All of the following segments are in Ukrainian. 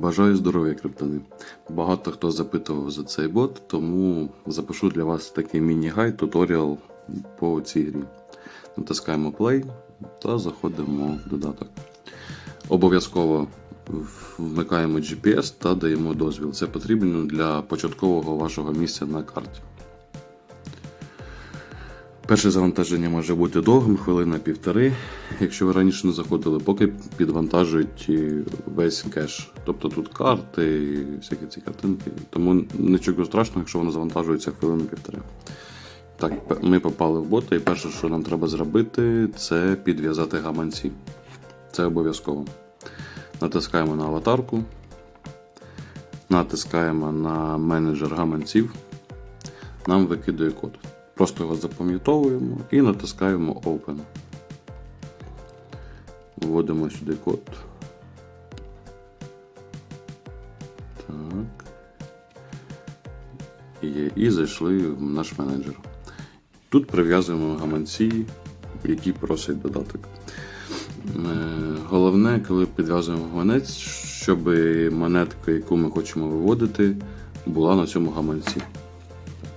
Бажаю здоров'я, криптони. Багато хто запитував за цей бот, тому запишу для вас такий міні-гайд, туторіал по цій грі. Натискаємо play та заходимо в додаток. Обов'язково вмикаємо GPS та даємо дозвіл. Це потрібно для початкового вашого місця на карті. Перше завантаження може бути довгим, хвилина півтори. Якщо ви раніше не заходили, поки підвантажують весь кеш. Тобто тут карти, всякі ці картинки. Тому нічого страшного, якщо воно завантажується хвилину півтори. Так, ми попали в бота, і перше, що нам треба зробити, це підв'язати гаманці. Це обов'язково. Натискаємо на аватарку, натискаємо на менеджер гаманців, нам викидує код. Просто його запам'ятовуємо і натискаємо Open. Вводимо сюди код. Так. Є. І зайшли в наш менеджер. Тут прив'язуємо гаманці, які просить додаток. Е, Головне, коли підв'язуємо гаманець, щоб монетка, яку ми хочемо виводити, була на цьому гаманці.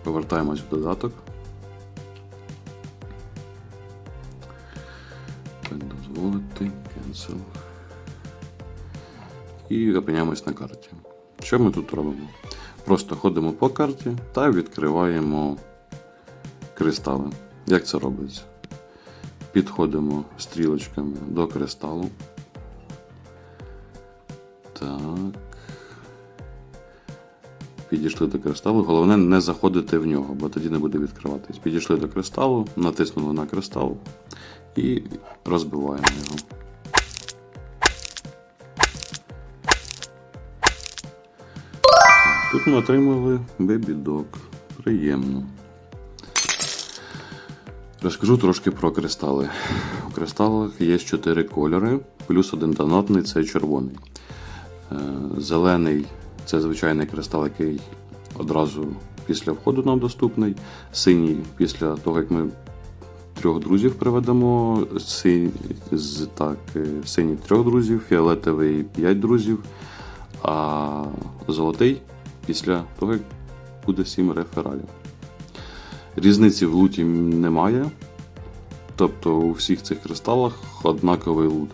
Повертаємось в додаток. Так, дозволити, cancel. І опиняємось на карті. Що ми тут робимо? Просто ходимо по карті та відкриваємо кристали. Як це робиться? Підходимо стрілочками до кристалу. Так. Підійшли до кристалу. Головне не заходити в нього, бо тоді не буде відкриватись. Підійшли до кристалу, натиснули на кристал і розбиваємо його. Тут ми отримали бебідок. Приємно. Розкажу трошки про кристали. У кристалах є 4 кольори, плюс один донатний це червоний. Е, Зелений це звичайний кристал, який одразу після входу нам доступний. Синій після того, як ми трьох друзів приведемо. Синій, з, так, е, синій трьох друзів, фіолетовий 5 друзів, а золотий після того, як буде 7 рефералів. Різниці в луті немає. Тобто у всіх цих кристалах однаковий лут.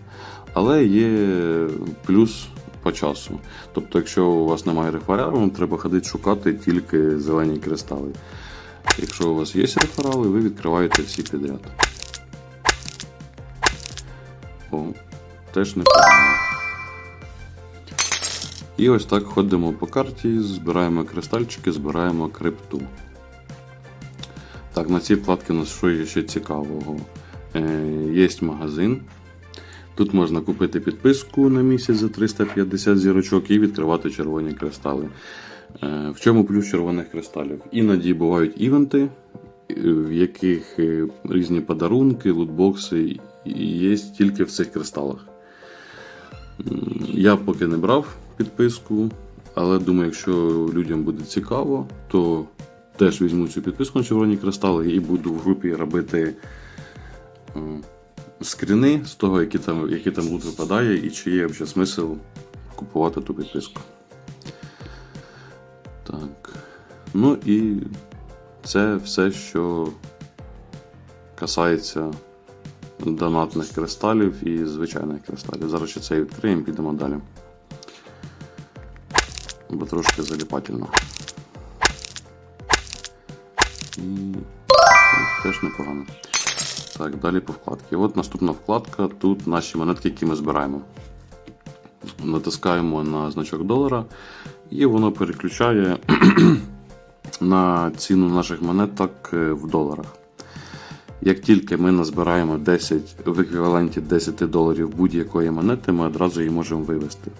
Але є плюс по часу. Тобто, якщо у вас немає рефералу, вам треба ходити шукати тільки зелені кристали. Якщо у вас є реферали, ви відкриваєте всі підряд. О, теж непогано. І ось так ходимо по карті, збираємо кристальчики, збираємо крипту. Так, на цій вкладці у нас що є ще цікавого? Е, є магазин. Тут можна купити підписку на місяць за 350 зірочок і відкривати червоні кристали. Е, в чому плюс червоних кристалів? Іноді бувають івенти, е, в яких е, різні подарунки, лутбокси є тільки в цих кристалах. Я поки не брав підписку, але думаю, якщо людям буде цікаво, то теж візьму цю підписку на червоні кристали і буду в групі робити скріни з того, які там, який там лут випадає, і чи є взагалі смисл купувати ту підписку. Ну і це все, що касається донатних кристалів і звичайних кристалів. Зараз ще це відкриємо, підемо далі. Бо трошки заліпательно. І теж непогано. Так, далі по вкладці. От наступна вкладка. Тут наші монетки, які ми збираємо. Натискаємо на значок долара, і воно переключає на ціну наших монеток е, в доларах. Як тільки ми назбираємо 10 в еквіваленті 10 доларів будь-якої монети, ми одразу її можемо вивести.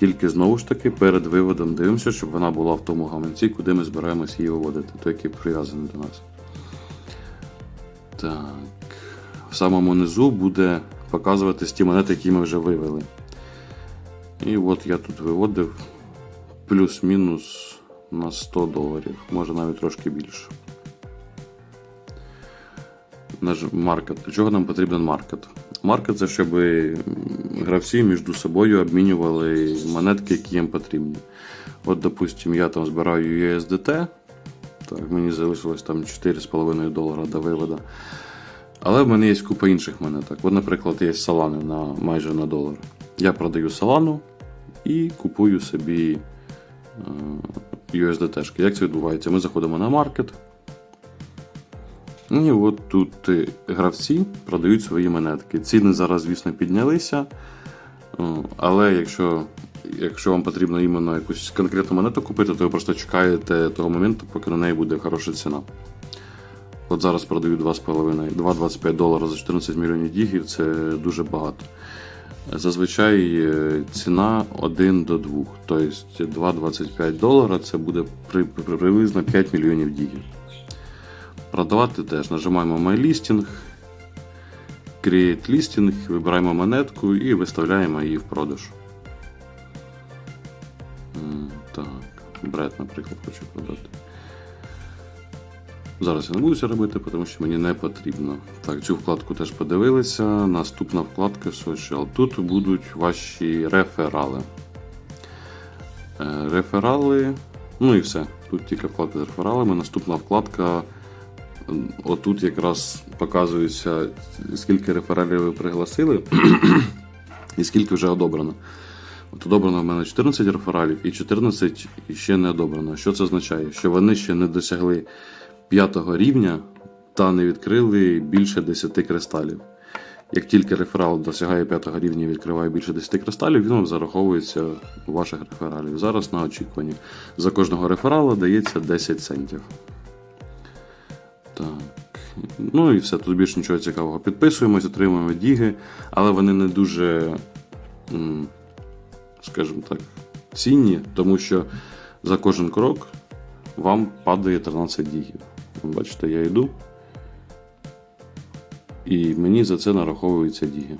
Тільки знову ж таки перед виводом дивимося, щоб вона була в тому гаманці, куди ми збираємось її виводити, той, який прив'язаний до нас. Так. В самому низу буде показуватись ті монети, які ми вже вивели. І от я тут виводив плюс-мінус на 100 доларів, може навіть трошки більше. Наш маркет. Чого нам потрібен маркет? Маркет це щоб гравці між собою обмінювали монетки, які їм потрібні. От, допустим, я там збираю USDT, так, мені залишилось там 4,5 долара до виводу. Але в мене є купа інших монеток. От, наприклад, є Solana на майже на долар. Я продаю Solana і купую собі USDT. Як це відбувається? Ми заходимо на маркет. І от тут е, гравці продають свої монетки. Ціни зараз, звісно, піднялися. Але якщо, якщо вам потрібно іменно якусь конкретну монету купити, то ви просто чекаєте того моменту, поки на неї буде хороша ціна. От зараз продаю 2,5 2,25 долара за 14 мільйонів дігів, це дуже багато. Зазвичай е, ціна 1 до 2. Тобто 2,25 долара це буде при, при- приблизно 5 мільйонів дігів. Продавати теж нажимаємо My Listing, Create Listing, вибираємо монетку і виставляємо її в продаж. Так, бред, наприклад, хочу продати. Зараз я не буду це робити, тому що мені не потрібно. Так, цю вкладку теж подивилися. Наступна вкладка Social. Тут будуть ваші реферали. Е, Реферали. Ну і все. Тут тільки вкладка з рефералами. Наступна вкладка. Отут якраз показується, скільки рефералів ви пригласили і скільки вже одобрено. От одобрено в мене 14 рефералів і 14 ще не одобрено. Що це означає? Що вони ще не досягли п'ятого рівня та не відкрили більше 10 кристалів. Як тільки реферал досягає п'ятого рівня і відкриває більше 10 кристалів, він вам зараховується у ваших рефералів. Зараз на очікуванні. За кожного реферала дається 10 центів. Так. Ну і все, тут більше нічого цікавого. Підписуємось, отримуємо діги, але вони не дуже, скажімо так, цінні, тому що за кожен крок вам падає 13 дігів. Ви Бачите, я йду. І мені за це нараховуються діги.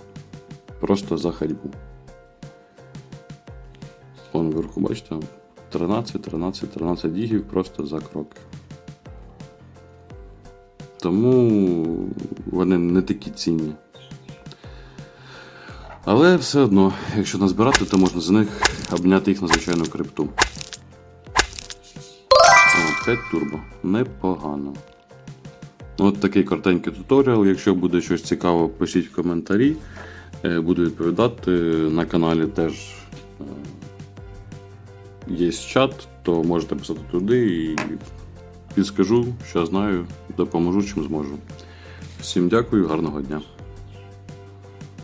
Просто за ходьбу. Вон вверху, бачите, 13, 13, 13 дігів просто за крок. Тому вони не такі цінні. Але все одно, якщо назбирати, то можна за них обняти їх на звичайну крипту. 5 турбо. Непогано. От такий коротенький туторіал. Якщо буде щось цікаво, пишіть в коментарі. Е, Буду відповідати. На каналі теж е, є чат, то можете писати туди і підскажу, що знаю, допоможу чим зможу. Всім дякую, гарного дня.